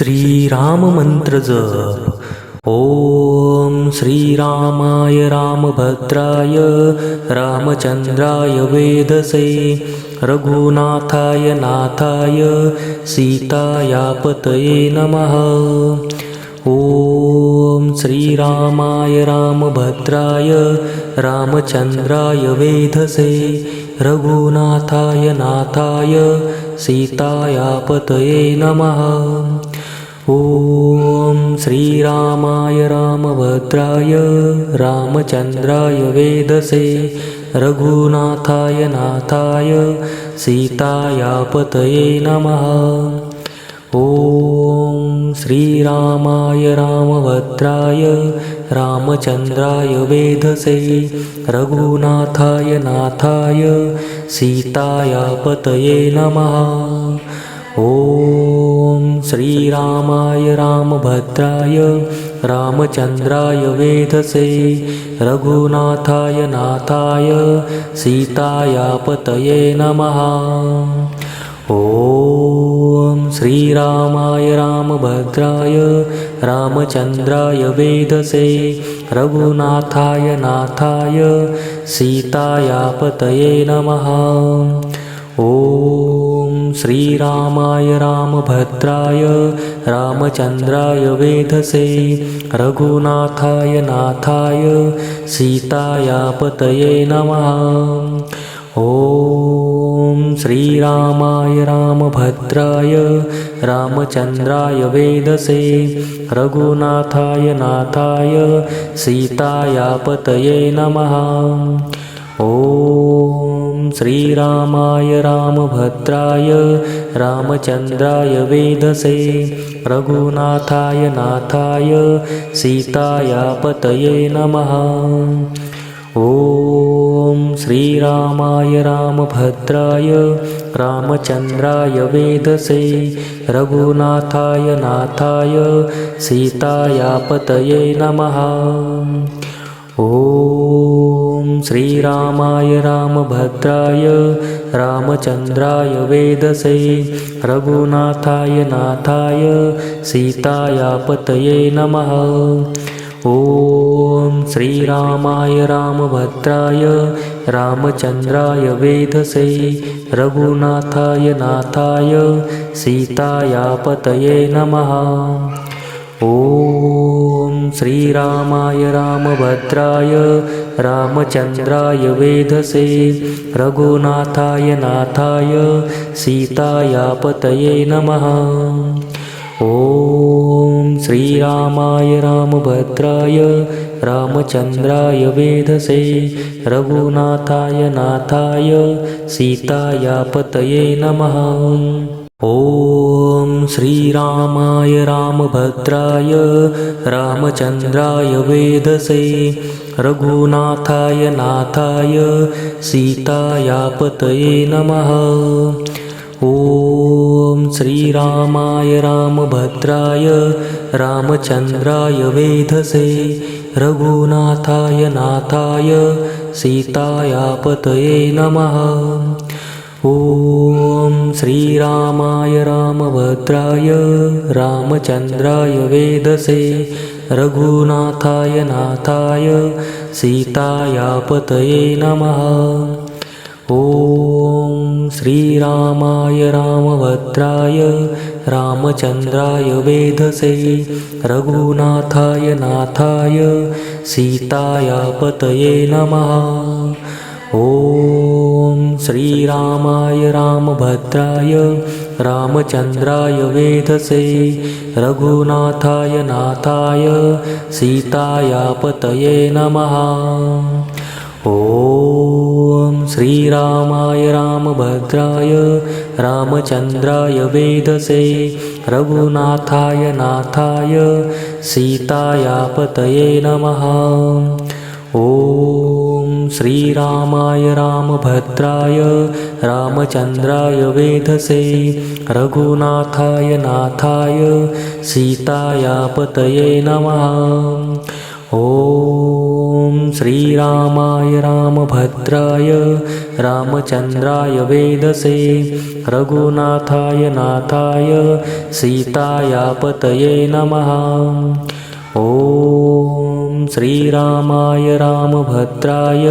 श्रीराममन्त्र जप ॐ श्रीरामाय रामभद्राय रामचन्द्राय वेदसे रघुनाथाय नाथाय सीतायापतये नमः। ॐ श्रीरामाय रामभद्राय रामचन्द्राय वेधसे रघुनाथाय नाथाय सीतायापतये नमः ॐ श्रीरामाय रामभद्राय रामचन्द्राय वेदसे रघुनाथाय नाथाय सीतायापतये नमः। ॐ श्रीरामाय रामभद्राय रामचन्द्राय वेधसे रघुनाथाय नाथाय सीतायापतये नमः। ॐ श्रीरामाय रामभद्राय रामचन्द्राय वेधसे रघुनाथाय नाथाय सीतायापतये नमः। ॐ श्रीरामाय रामभद्राय रामचन्द्राय वेधसे रघुनाथाय नाथाय सीतायापतये नमः। ॐ श्रीरामाय रामभद्राय रामचन्द्राय वेधसे रघुनाथाय नाथाय सीतायापतये नमः। ॐ श्रीरामाय रामभद्राय रामचन्द्राय वेदसे रघुनाथाय नाथाय सीतायापतये नमः। ॐ श्रीरामाय रामभद्राय रामचन्द्राय वेदसे रघुनाथाय नाथाय सीतायापतये नमः। ॐ श्रीरामाय रामभद्राय रामचन्द्राय वेदसे रघुनाथाय नाथाय सीतायापतये नमः। ॐ श्रीरामाय रामभद्राय रामचन्द्राय वेदसे रघुनाथाय नाथाय सीतायापतये नमः। ॐ श्रीरामाय रामभद्राय रामचन्द्राय वेधसे रघुनाथाय नाथाय सीतायापतये नमः। ॐ श्रीरामाय रामभद्राय रामचन्द्राय वेधसे रघुनाथाय नाथाय सीतायापतये नमः। ॐ श्रीरामाय रामभद्राय रामचन्द्राय वेधसे रघुनाथाय नाथाय सीतायापतये नमः। ॐ श्रीरामाय रामभद्राय रामचन्द्राय वेदसे रघुनाथाय नाथाय सीतायापतये नमः। ॐ श्रीरामाय रामभद्राय रामचन्द्राय वेधसे रघुनाथाय नाथाय सीतायापतये नमः। ॐ श्रीरामाय रामभद्राय रामचन्द्राय वेदसे रघुनाथाय नाथाय सीतायापतये नमः। ॐ श्रीरामाय रामभद्राय रामचन्द्राय वेधसे रघुनाथाय नाथाय सीतायापतये नमः। ॐ श्रीरामाय रामभद्राय रामचन्द्राय वेधसे रघुनाथाय नाथाय सीतायापतये नमः। ॐ श्रीरामाय रामभद्राय रामचन्द्राय वेधसे रघुनाथाय नाथाय सीतायापतये नमः। ॐ श्रीरामाय रामभद्राय रामचन्द्राय वेधसे रघुनाथाय नाथाय सीतायापतये नमः। ॐ श्रीरामाय रामभद्राय रामचन्द्राय वेदसे रघुनाथाय नाथाय सीतायापतये नमः। ॐ श्रीरामाय रामभद्राय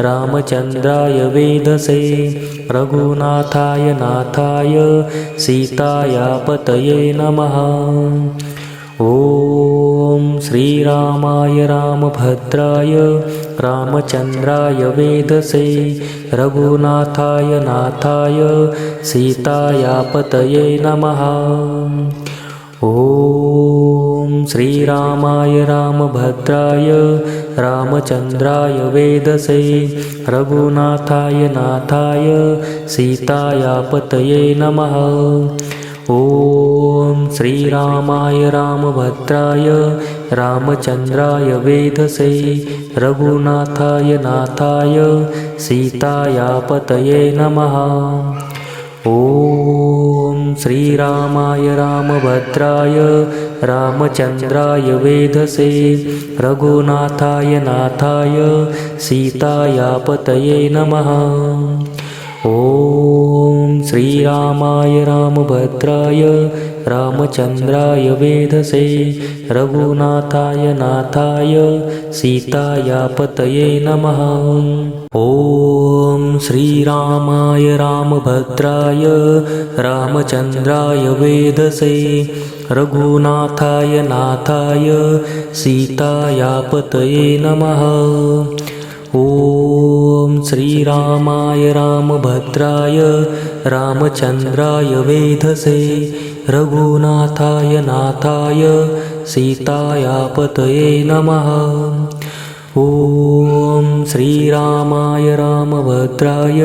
रामचन्द्राय वेदसे रघुनाथाय नाथाय सीतायापतये नमः। ॐ श्रीरामाय रामभद्राय रामचन्द्राय वेदसे रघुनाथाय नाथाय सीतायापतये नमः। ॐ श्रीरामाय रामभद्राय रामचन्द्राय वेदसे रघुनाथाय नाथाय सीतायापतये नमः। ॐ श्रीरामाय रामभद्राय रामचन्द्राय वेदसे रघुनाथाय नाथाय सीतायापतये नमः। ॐ श्रीरामाय रामभद्राय रामचन्द्राय वेधसे रघुनाथाय नाथाय सीतायापतये नमः। ॐ श्रीरामाय रामभद्राय रामचन्द्राय वेधसे। रघुनाथाय नाथाय सीतायापतये नमः। ॐ श्रीरामाय रामभद्राय रामचन्द्राय वेधसे। रघुनाथाय नाथाय सीतायापतये नमः। ॐ श्रीरामाय रामभद्राय रामचन्द्राय वेधसे रघुनाथाय नाथाय सीतायापतये नमः। ॐ श्रीरामाय रामभद्राय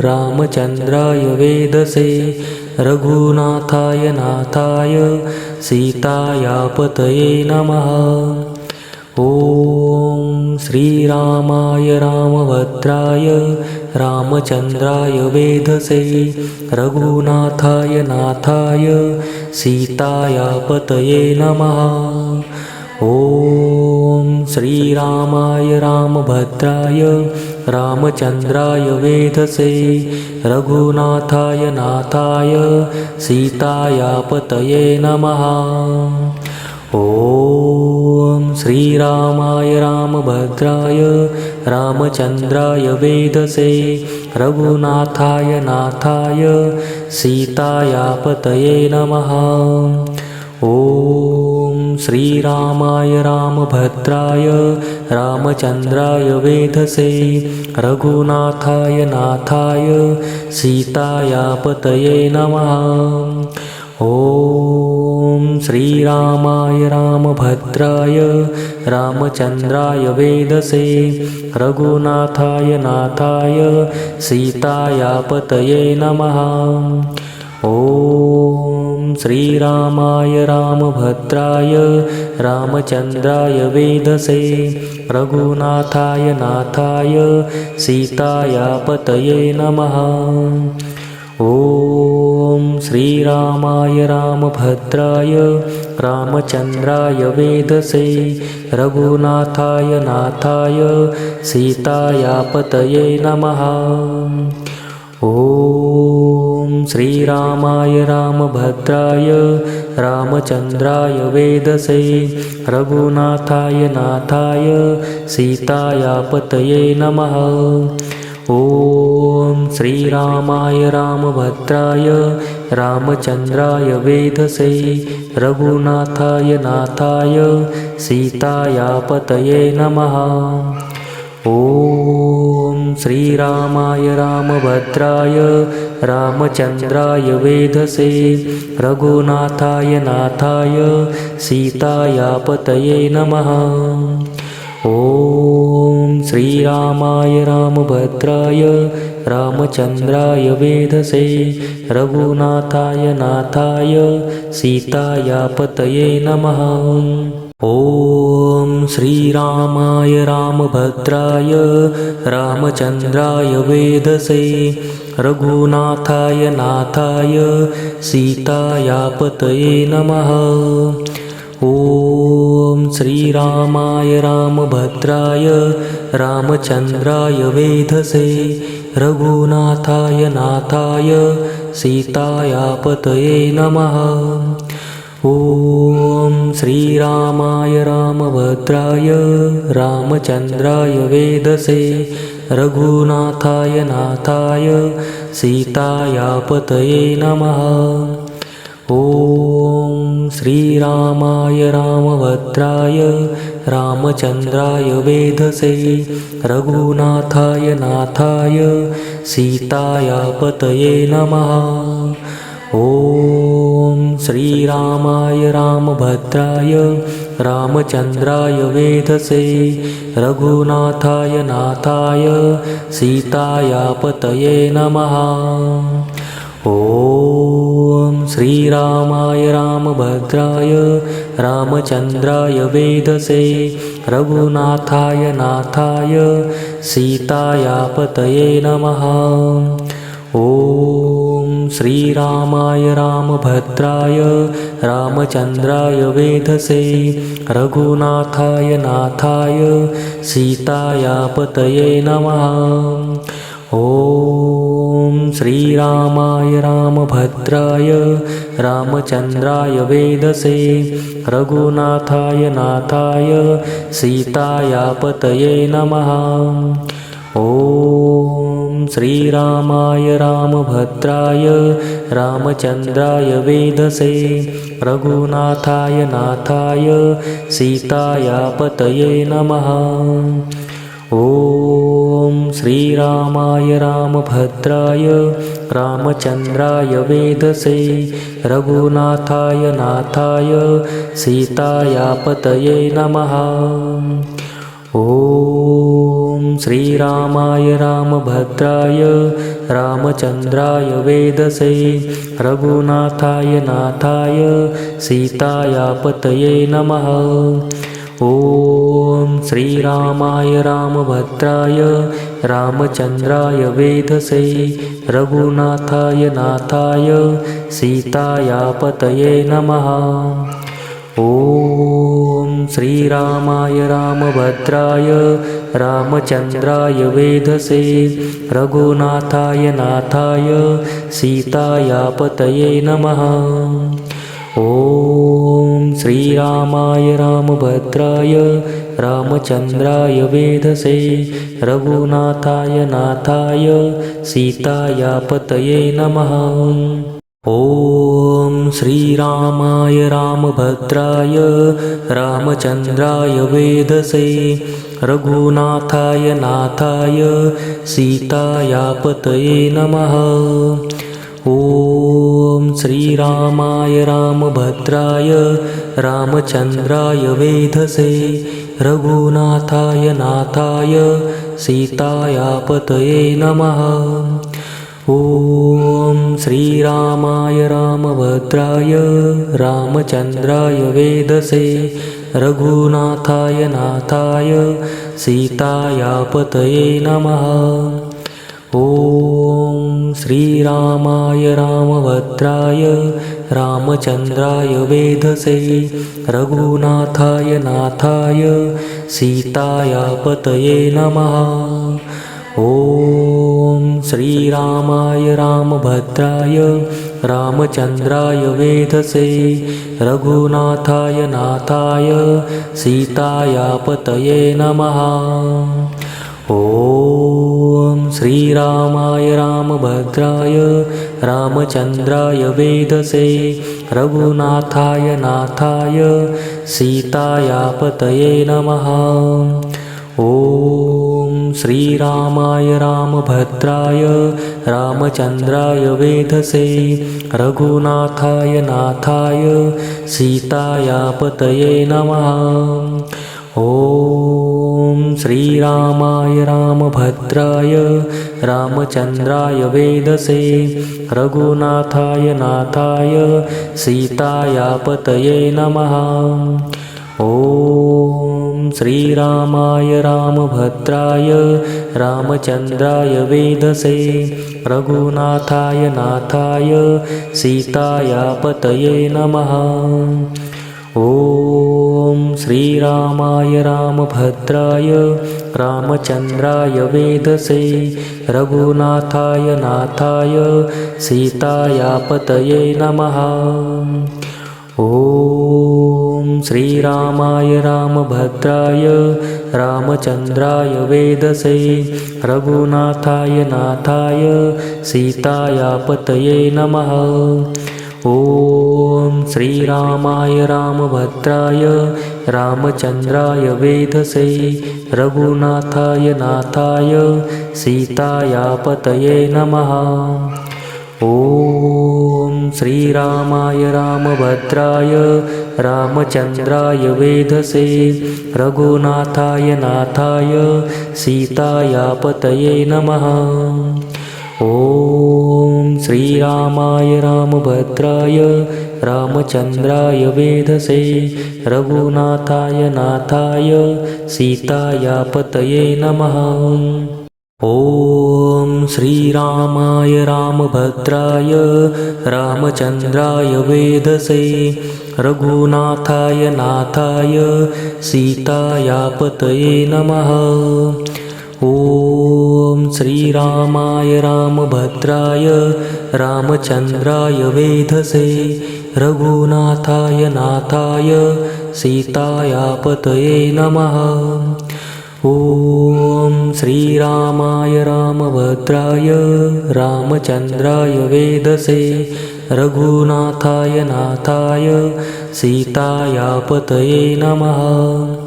रामचन्द्राय वेदसे रघुनाथाय नाथाय सीतायापतये नमः। ॐ श्रीरामाय रामभद्राय रामचन्द्राय वेधसे रघुनाथाय नाथाय सीतायापतये नमः। ॐ श्रीरामाय रामभद्राय रामचन्द्राय वेधसे रघुनाथाय नाथाय सीतायापतये नमः। ॐ श्रीरामाय रामभद्राय रामचन्द्राय वेदसे रघुनाथाय नाथाय सीतायापतये नमः। ॐ श्रीरामाय रामभद्राय रामचन्द्राय वेधसे रघुनाथाय नाथाय सीतायापतये नमः। ॐ श्रीरामाय रामभद्राय रामचन्द्राय वेदसे रघुनाथाय नाथाय सीतायापतये नमः। ॐ श्रीरामाय रामभद्राय रामचन्द्राय वेदसे रघुनाथाय नाथाय सीतायापतये नमः। ॐ श्रीरामाय रामभद्राय रामचन्द्राय वेदसे रघुनाथाय नाथाय सीतायापतये नमः। ॐ श्रीरामाय रामभद्राय रामचन्द्राय वेदसे रघुनाथाय नाथाय सीतायापतये नमः ॐ श्रीरामाय रामभद्राय रामचन्द्राय वेधसे रघुनाथाय नाथाय सीतायापतये नमः। ॐ श्रीरामाय रामभद्राय रामचन्द्राय वेधसे रघुनाथाय नाथाय सीतायापतये नमः ॐ श्रीरामाय रामभद्राय रामचन्द्राय वेधसे रघुनाथाय नाथाय सीतायापतये नमः ॐ श्रीरामाय रामभद्राय रामचन्द्राय वेधसे रघुनाथाय नाथाय सीतायापतये नमः ॐ ॐ श्रीरामाय रामभद्राय रामचन्द्राय वेधसे रघुनाथाय नाथाय सीतायापतये नमः। ॐ श्रीरामाय रामभद्राय रामचन्द्राय वेदसे रघुनाथाय नाथाय सीतायापतये नमः ॐ श्रीरामाय रामभद्राय रामचन्द्राय वेधसे रघुनाथाय नाथाय सीतायापतये नमः। ॐ श्रीरामाय रामभद्राय रामचन्द्राय वेधसे रघुनाथाय नाथाय सीतायापतये नमः। ॐ श्रीरामाय रामभद्राय रामचन्द्राय वेधसे रघुनाथाय नाथाय सीतायापतये नमः। ॐ श्रीरामाय रामभद्राय रामचन्द्राय वेधसे रघुनाथाय नाथाय सीतायापतये नमः। ॐ श्रीरामाय रामभद्राय रामचन्द्राय वेदसे रघुनाथाय नाथाय सीतायापतये नमः। ॐ श्रीरामाय रामभद्राय रामचन्द्राय वेधसे रघुनाथाय नाथाय सीतायापतये नमः ॐ श्रीरामाय रामभद्राय रामचन्द्राय वेधसे रघुनाथाय नाथाय सीतायापतये नमः। ॐ श्रीरामाय रामभद्राय रामचन्द्राय वेदसे रघुनाथाय नाथाय सीतायापतये नमः ॐ श्रीरामाय रामभद्राय रामचन्द्राय वेधसे रघुनाथाय नाथाय सीतायापतये नमः। ॐ श्रीरामाय रामभद्राय रामचन्द्राय वेधसे रघुनाथाय नाथाय सीतायापतये नमः। ॐ श्रीरामाय रामभद्राय रामचन्द्राय वेधसे रघुनाथाय नाथाय सीतायापतये नमः। ॐ श्रीरामाय रामभद्राय रामचन्द्राय वेधसे रघुनाथाय नाथाय सीतायापतये नमः। ॐ श्रीरामाय रामभद्राय रामचन्द्राय वेधसे रघुनाथाय नाथाय सीतायापतये नमः। ॐ श्रीरामाय रामभद्राय रामचन्द्राय वेदसे रघुनाथाय नाथाय सीतायापतये नमः ॐ श्रीरामाय रामभद्राय रामचन्द्राय वेधसे रघुनाथाय नाथाय सीतायापतये नमः। ॐ श्रीरामाय रामभद्राय रामचन्द्राय वेधसे रघुनाथाय नाथाय सीतायापतये नमः। ॐ श्रीरामाय रामभद्राय रामचन्द्राय वेधसे रघुनाथाय नाथाय सीतायापतये नमः। ॐ श्रीरामाय रामभद्राय रामचन्द्राय वेधसे रघुनाथाय नाथाय सीतायापतये नमः। ॐ श्रीरामाय रामभद्राय रामचन्द्राय वेधसे रघुनाथाय नाथाय सीतायापतये नमः। ॐ श्रीरामाय रामभद्राय रामचन्द्राय वेधसे रघुनाथाय नाथाय सीतायापतये नमः। ॐ ॐ श्रीरामाय रामभद्राय रामचन्द्राय वेदसे रघुनाथाय नाथाय सीतायापतये नमः। ॐ श्रीरामाय रामभद्राय रामचन्द्राय वेदसे रघुनाथाय नाथाय सीतायापतये नमः ॐ श्रीरामाय रामभद्राय रामचन्द्राय वेदसे रघुनाथाय नाथाय सीतायापतये नमः। ॐ श्रीरामाय रामभद्राय रामचन्द्राय वेधसे रघुनाथाय नाथाय सीतायापतये नमः। ॐ श्रीरामाय रामभद्राय रामचन्द्राय वेधसे रघुनाथाय नाथाय सीतायापतये नमः। ॐ श्रीरामाय रामभद्राय रामचन्द्राय वेधसे रघुनाथाय नाथाय सीतायापतये नमः ॐ श्रीरामाय रामभद्राय रामचन्द्राय वेधसे रघुनाथाय नाथाय सीतायापतये नमः। ॐ श्रीरामाय रामभद्राय रामचन्द्राय वेदसे रघुनाथाय नाथाय सीतायापतये नमः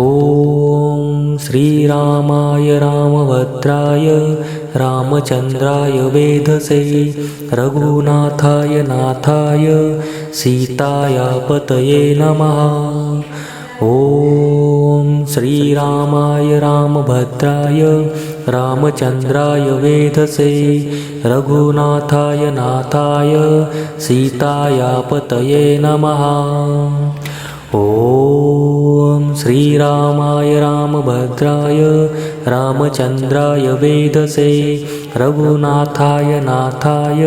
ॐ श्रीरामाय रामभद्राय रामचन्द्राय वेधसे रघुनाथाय नाथाय सीतायापतये नमः। ॐ श्रीरामाय रामभद्राय रामचन्द्राय वेधसे रघुनाथाय नाथाय सीतायापतये नमः। ॐ श्रीरामाय रामभद्राय रामचन्द्राय वेदसे रघुनाथाय नाथाय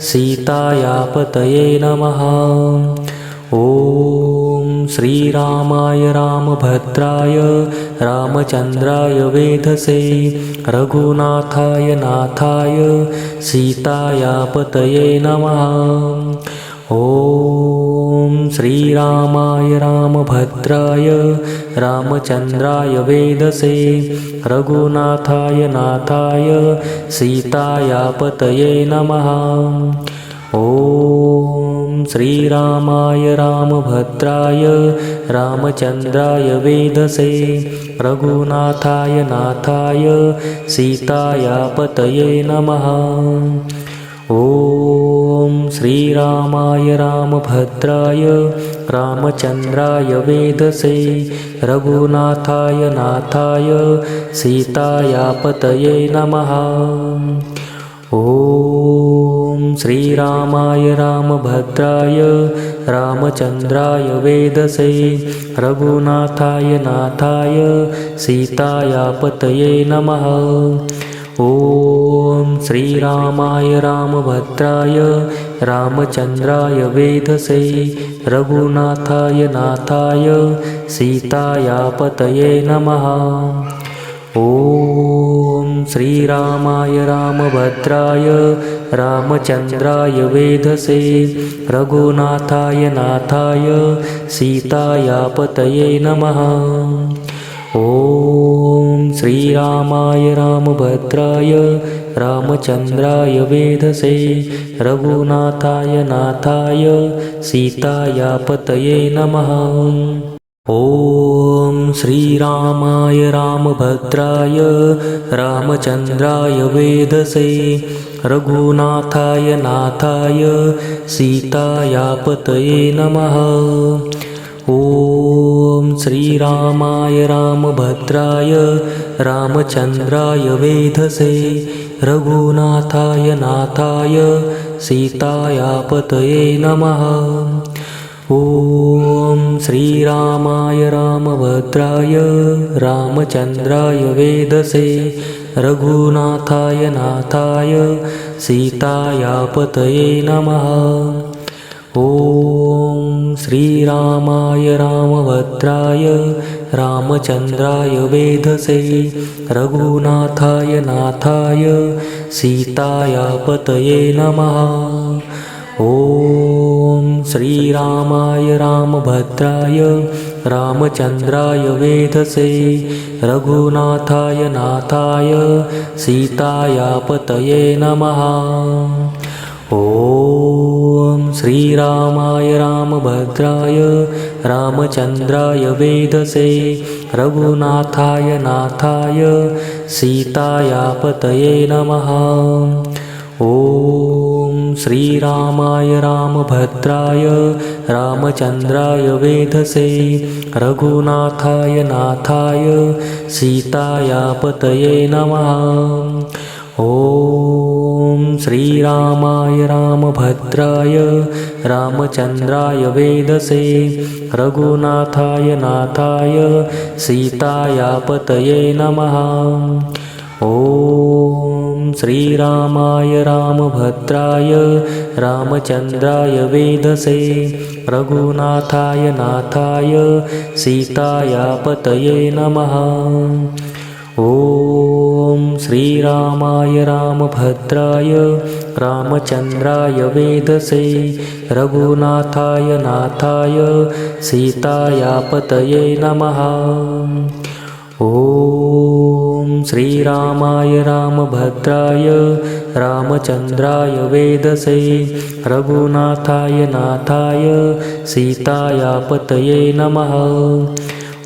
सीतायापतये नमः। ॐ श्रीरामाय रामभद्राय रामचन्द्राय वेधसे रघुनाथाय नाथाय सीतायापतये नमः। ॐ श्रीरामाय रामभद्राय रामचन्द्राय वेदसे रघुनाथाय नाथाय सीतायापतये नमः। ॐ श्रीरामाय रामभद्राय रामचन्द्राय वेदसे रघुनाथाय नाथाय सीतायापतये नमः। ॐ श्रीरामाय रामभद्राय रामचन्द्राय वेदसे रघुनाथाय नाथाय सीतायापतये नमः। ॐ श्रीरामाय रामभद्राय रामचन्द्राय वेदसे रघुनाथाय नाथाय सीतायापतये नमः ॐ श्रीरामाय रामभद्राय रामचन्द्राय वेधसे रघुनाथाय नाथाय सीतायापतये नमः। ॐ श्रीरामाय रामभद्राय रामचन्द्राय वेधसे रघुनाथाय नाथाय सीतायापतये नमः। ॐ श्रीरामाय रामभद्राय रामचन्द्राय वेधसे रघुनाथाय नाथाय सीतायापतये नमः। ॐ श्रीरामाय रामभद्राय रामचन्द्राय वेधसे रघुनाथाय नाथाय सीतायापतये नमः। ॐ श्रीरामाय रामभद्राय रामचन्द्राय वेधसे रघुनाथाय नाथाय सीतायापतये नमः। ॐ श्रीरामाय रामभद्राय रामचन्द्राय वेदसे रघुनाथाय नाथाय सीतायापतये नमः ॐ श्रीरामाय रामभद्राय रामचन्द्राय वेधसे रघुनाथाय नाथाय सीताया पतये नमः। ॐ श्रीरामाय रामभद्राय रामचन्द्राय वेधसे रघुनाथाय नाथाय सीताया पतये नमः। ॐ श्रीरामाय रामभद्राय रामचन्द्राय वेधसे रघुनाथाय नाथाय सीताया पतये नमः। ॐ श्रीरामाय रामभद्राय रामचन्द्राय वेधसे रघुनाथाय नाथाय सीताया पतये नमः। ॐ श्रीरामाय रामभद्राय रामचन्द्राय वेदसे रघुनाथाय नाथाय सीताया पतये नमः। ॐ श्रीरामाय रामभद्राय रामचन्द्राय वेदसे रघुनाथाय नाथाय सीताया पतये नमः। ॐ श्रीरामाय रामभद्राय रामचन्द्राय वेदसे रघुनाथाय नाथाय सीताया पतये नमः। ॐ श्रीरामाय रामभद्राय रामचन्द्राय वेदसे रघुनाथाय नाथाय सीताया पतये नमः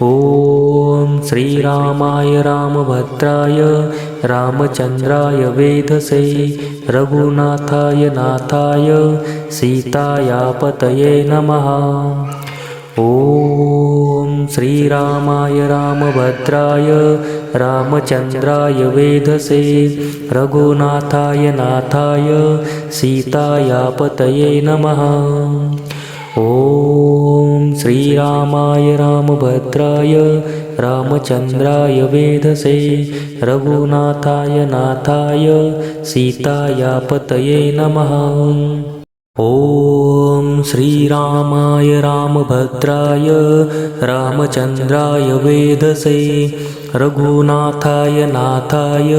ॐ श्रीरामाय रामभद्राय रामचन्द्राय वेधसे रघुनाथाय नाथाय सीताया पतये नमः। ॐ श्रीरामाय रामभद्राय रामचन्द्राय वेधसे रघुनाथाय नाथाय सीताया पतये नमः। ॐ श्रीरामाय रामभद्राय रामचन्द्राय वेधसे रघुनाथाय नाथाय सीताया पतये नमः। ॐ श्रीरामाय रामभद्राय रामचन्द्राय वेधसे रघुनाथाय नाथाय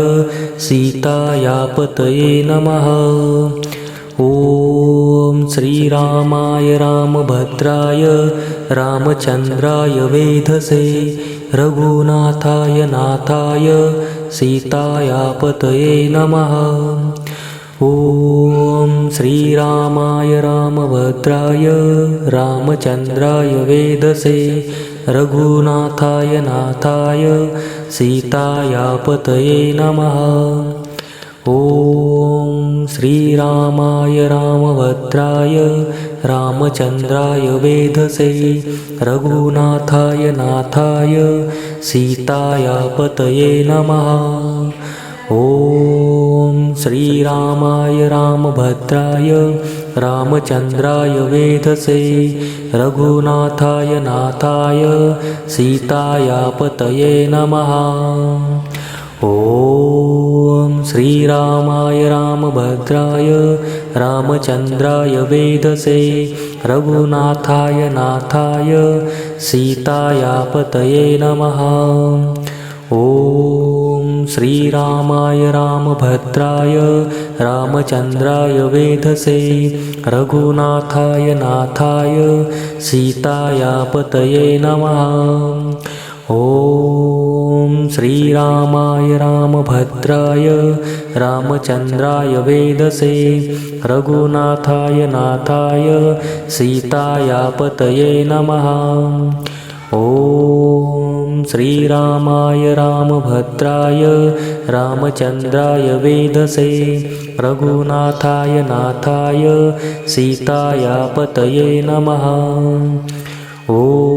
सीताया पतये नमः ॐ श्रीरामाय रामभद्राय रामचन्द्राय वेधसे रघुनाथाय नाथाय सीताया पतये नमः। ॐ श्रीरामाय रामभद्राय रामचन्द्राय वेदसे रघुनाथाय नाथाय सीताया पतये नमः ॐ श्रीरामाय रामभद्राय रामचन्द्राय वेधसे रघुनाथाय नाथाय सीताया पतये नमः। ॐ श्रीरामाय रामभद्राय रामचन्द्राय वेधसे रघुनाथाय नाथाय सीताया पतये नमः। ॐ श्रीरामाय रामभद्राय रामचन्द्राय वेधसे रघुनाथाय नाथाय सीताया पतये नमः। ॐ श्रीरामाय रामभद्राय रामचन्द्राय वेधसे रघुनाथाय नाथाय सीताया पतये नमः। ॐ श्रीरामाय रामभद्राय रामचन्द्राय वेदसे रघुनाथाय नाथाय सीताया पतये नमः। ॐ श्रीरामाय रामभद्राय रामचन्द्राय वेधसे रघुनाथाय नाथाय सीताया पतये नमः। ॐ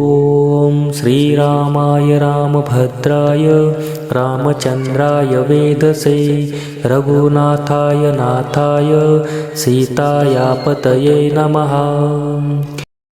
श्रीरामाय रामभद्राय रामचन्द्राय वेधसे रघुनाथाय नाथाय सीताया पतये नमः